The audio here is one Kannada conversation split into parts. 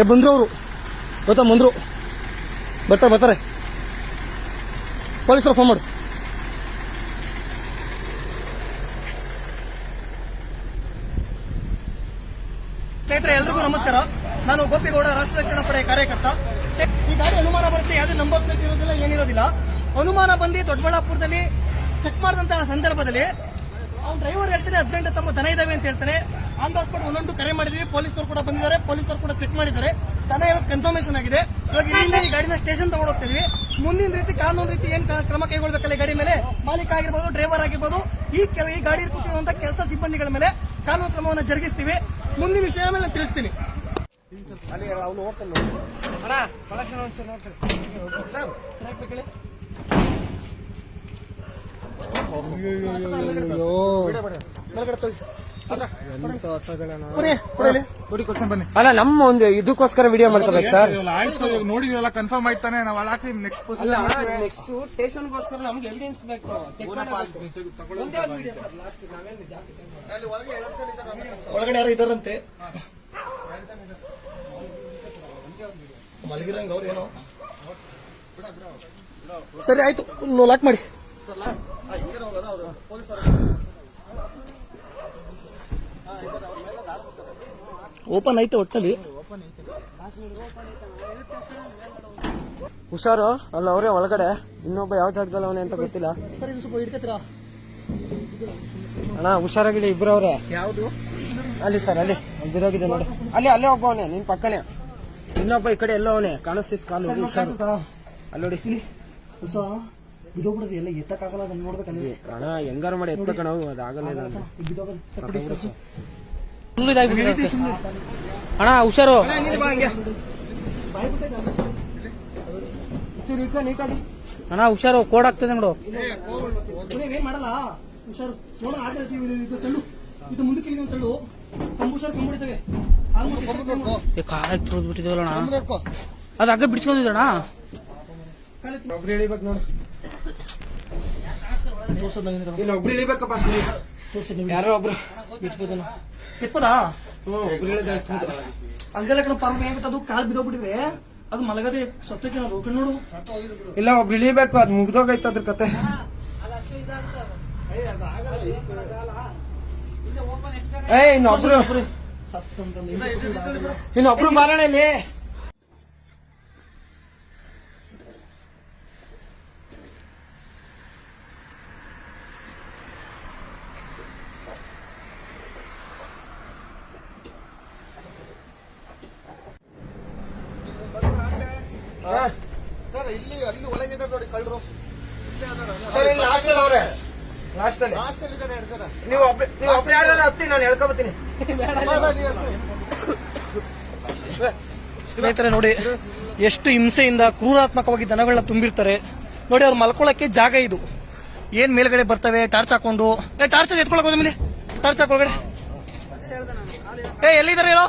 ಏ, ಬಂದ್ರು ಅವರು. ಗೊತ್ತಾ, ಬಂದ್ರು. ಬರ್ತಾರೆ ಬರ್ತಾರೆ. ಪೊಲೀಸರು ಫೋನ್ ಮಾಡು. ಸ್ನೇಹಿತರೆ, ಎಲ್ರಿಗೂ ನಮಸ್ಕಾರ. ನಾನು ಗೋಪಿಗೌಡ ರಾಷ್ಟ್ರ ರಕ್ಷಣಾ ಪಡೆ ಕಾರ್ಯಕರ್ತ. ಈ ಗಾಡಿ ಅನುಮಾನ ಬರುತ್ತೆ, ಯಾವುದೇ ನಂಬರ್ ಪ್ಲೇಟ್ ಇರೋದಿಲ್ಲ, ಏನಿರೋದಿಲ್ಲ. ಅನುಮಾನ ಬಂದು ದೊಡ್ಡಬಳ್ಳಾಪುರದಲ್ಲಿ ಚೆಕ್ ಮಾಡಿದಂತಹ ಸಂದರ್ಭದಲ್ಲಿ ಅವ್ನ ಡ್ರೈವರ್ ಹೇಳ್ತಾನೆ ಹದಿನೆಂಟು ತಮ್ಮ ದನ ಇದಾವೆ ಅಂತ ಹೇಳ್ತಾನೆ. ಆನ್ ದ ಸ್ಪಾಟ್ ಒಂದೊಂದು ಕರೆ ಮಾಡಿದ್ವಿ. ಪೊಲೀಸರು ಕೂಡ ಬಂದಿದ್ದಾರೆ. ಪೊಲೀಸರು ಕೂಡ ಚೆಕ್ ಮಾಡಿದ್ದಾರೆ. ದನ ಇರೋದು ಕನ್ಫರ್ಮೇಶನ್ ಆಗಿದೆ. ಇವಾಗ ಇಲ್ಲಿಂದ ಈ ಗಾಡಿನ ಸ್ಟೇಷನ್ ತಗೊಂಡೋಗ್ತೀವಿ ಮುಂದಿನ ರೀತಿ ಕಾನೂನು ರೀತಿ ಏನ್ ಕ್ರಮ ಕೈಗೊಳ್ಬೇಕಲ್ಲ ಗಾಡಿ ಮೇಲೆ? ಮಾಲೀಕ ಆಗಿರ್ಬೋದು ಡ್ರೈವರ್ ಆಗಿರ್ಬೋದು ಈ ಕೆಲ ಈ ಗಾಡಿ ಕೂತಿರುವಂತಹ ಕೆಲಸ ಸಿಬ್ಬಂದಿಗಳ ಮೇಲೆ ಕಾನೂನು ಕ್ರಮವನ್ನು ಜರುಗಿಸ್ತೀವಿ. ಮುಂದಿನ ವಿಷಯ ಮೇಲೆ ನಾನು ತಿಳಿಸ್ತೀನಿ. ಬನ್ನಿ ಅಲ್ಲ ನಮ್ಮ ಒಂದು ಇದಕ್ಕೋಸ್ಕರ ವಿಡಿಯೋ ಮಾಡ್ಕೋಬೇಕು ಸರ್ ನೋಡಿದ್ರಲ್ಲ ಕನ್ಫರ್ಮ್ ಆಯ್ತಾನೆ ನಾವು ಹಾಕಿ ನೆಕ್ಸ್ಟ್ ಸ್ಟೇಷನ್ಗೋಸ್ಕರ ನಮ್ಗೆ ಎವಿಡೆನ್ಸ್ ಬೇಕು ಒಳಗಡೆ ಯಾರು ಇದಾರಂತೆ ಮಲಗಿರಂಗ ಅವ್ರು ಏನೋ ಸರಿ ಆಯ್ತು ಲಾಕ್ ಮಾಡಿ ಓಪನ್ ಐತೆ ಒಟ್ಟಲ್ಲಿ ಹುಷಾರು ಅಲ್ಲ ಅವರೇ ಒಳಗಡೆ. ಇನ್ನೊಬ್ಬ ಯಾವ ಜಾಗದಲ್ಲಿ ಅವನೇ ಅಂತ ಗೊತ್ತಿಲ್ಲ. ಸರಿ ಇದು ಸ್ವಲ್ಪ ಹಿಡ್ಕತ್ತೀರಾ? ಅಣ್ಣ ಹುಷಾರಾಗಿಡಿ ಇಬ್ರು ಅವ್ರೆ ಯಾವುದು? ಅಲ್ಲಿ ಸರ್ ಅಲ್ಲಿ. ಅಲ್ಲಿ ಬಿದ್ದೋಗಿದೆ ನೋಡಿ. ಅಲ್ಲಿ ಅಲ್ಲೇ ಒಬ್ಬ ಅವನೇ ನಿನ್ ಪಕ್ಕನೇ. ಇನ್ನೊಬ್ಬ ಈ ಕಡೆ ಎಲ್ಲೋ ಅವನೇ. ಕಾಣಿಸ್ತಿತ್ತು ಕಾಲು ಹುಷಾರು. ಅಲ್ಲಿ ನೋಡಿ ಬಿದೋಗ್ಬಿಡೋದು ಎಲ್ಲ ಎತ್ತಕ್ಕಾಗಲ್ಲ ಅದನ್ನ ನೋಡ್ಬೇಕಲ್ಲ ಅಣ್ಣ ಹೆಂಗಾರು ಮಾಡಿ ಎತ್ತ ಕಣ ಅದಾಗಲ್ಲ. ಅಣ್ಣ ಹುಷಾರು. ಅಣ್ಣ ಹುಷಾರು ಕೋಡ್ ಆಗ್ತದೆ ನೋಡು. ಏನ್ ಮಾಡಲ್ಲ? ಹುಷಾರು. ನೋಡ ಆದ್ರೆ ಇದು ತಳ್ಳು. ಇದು ಮುಂದಕ್ಕೆ ತಳ್ಳು. ಕಂಬು ಹುಷಾರು ಕಂಬಿಡ್ತವೆ ಕಾಲ ತುಳಿದ್ಬಿಟ್ಟಿದೇವಲ್ಲ ಅಣ್ಣ. ಅದು ಹಗ್ಗ ಬಿಡಿಸ್ಕೊಂಡಿದ್ದಣ್ಣ ಒಬ್ರು ಇಳಿಬೇಕು ನೋಡು. ಇಲ್ಲಿ ಒಬ್ರು ಇಳಿಬೇಕಪ್ಪ ಯಾರೋ ಒಬ್ರು. ಇಳಿದ್ರೆ ಎತ್ಬೋದು. ಹಂಗೆಲ್ಲ ಕಣ ಪಾರ್ಮ ಏನಾಗುತ್ತೆ ಅದು ಕಾಲ್ ಬಿದ್ದೋಗ್ಬಿಟ್ಟಿದ್ರೆ? ಅದು ಮಲಗದೆ ಸತ್ತೈತೆ ಅದು? ಕಣ್ಣು ನೋಡು. ಇಲ್ಲ ಒಬ್ರು ಇಳಿಬೇಕು ಅದು ಮುಗ್ದೋಗೈತೆ ಅದ್ರ ಕತೆ. ಏಯ್ ಇನ್ನೊಬ್ರು. ಇನ್ನೊಬ್ರು ಮಾರಣ ಇಲ್ಲಿ. ಸರ್ ಇಲ್ಲಿ ಅಲ್ಲಿ ಒಳಗಿದೆ ನೋಡಿ ಕಳ್ಳರು. ಸರ್ ಇಲ್ಲಿ ಲಾಸ್ಟ್ ಅಲ್ಲಿ ಅವ್ರೆ. ಲಾಸ್ಟ್ ಅಲ್ಲಿ. ಲಾಸ್ಟ್ ಅಲ್ಲಿ ಇದ್ದಾರೆ ಸರ್. ನೀವು ಒಬ್ಬ ನೀವು ಒಬ್ಬ ಯಾರು ಹತ್ತಿ ನಾನು ಹೇಳ್ಕೊಬತ್ತೀನಿ. ಸ್ನೇಹಿತರೆ ನೋಡಿ ಎಷ್ಟು ಹಿಂಸೆಯಿಂದ ಕ್ರೂರಾತ್ಮಕವಾಗಿ ದನಗಳನ್ನ ತುಂಬಿರ್ತಾರೆ. ನೋಡಿ ಅವ್ರು ಮಲ್ಕೊಳಕ್ಕೆ ಜಾಗ ಇದು. ಏನ್ ಮೇಲ್ಗಡೆ ಬರ್ತವೆ ಟಾರ್ಚ್ ಹಾಕೊಂಡು. ಏ ಟಾರ್ಚ್ ಎತ್ಕೊಳಕ್ ಹೋದ ಮೇಲೆ ಟಾರ್ಚ್ ಹಾಕೊಳಗಡೆ ಏ ಎಲ್ಲಿದ್ದಾರೆ ಹೇಳೋ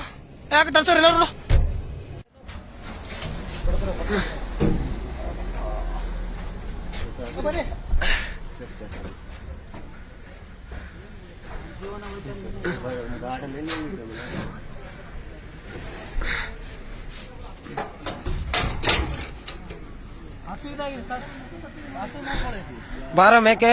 ಯಾಕೆ ಟಾರ್ಚರ್ ಎಲ್ಲರೂ? ಬಾರ ಮೇಕೆ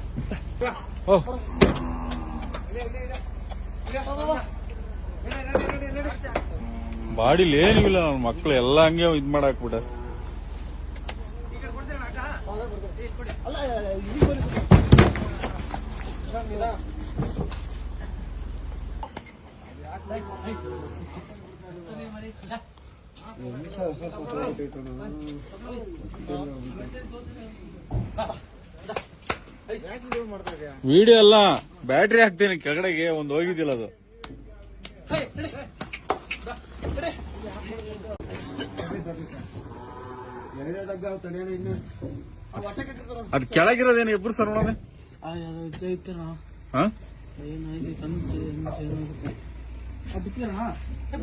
ಬಾಡಿಲಿ ಏನೂ ಇಲ್ಲ ನನ್ನ ಮಕ್ಳು ಎಲ್ಲ ಹಂಗೆ ಇದ್ ಮಾಡಾಕ್ಬಿಟ ಎಂತ. ವಿಡಿಯೋ ಅಲ್ಲ ಬ್ಯಾಟ್ರಿ ಹಾಕ್ತೀನಿ ಕೆಳಗಡೆಗೆ ಒಂದು ಹೋಗಿದ್ದಿಲ್ಲ ಅದು. ಅದ್ ಕೆಳಗಿರೋದೇನು ಇಬ್ರು ಸರ್ ನೋಡೋಣ? ಅದಕ್ಕೆ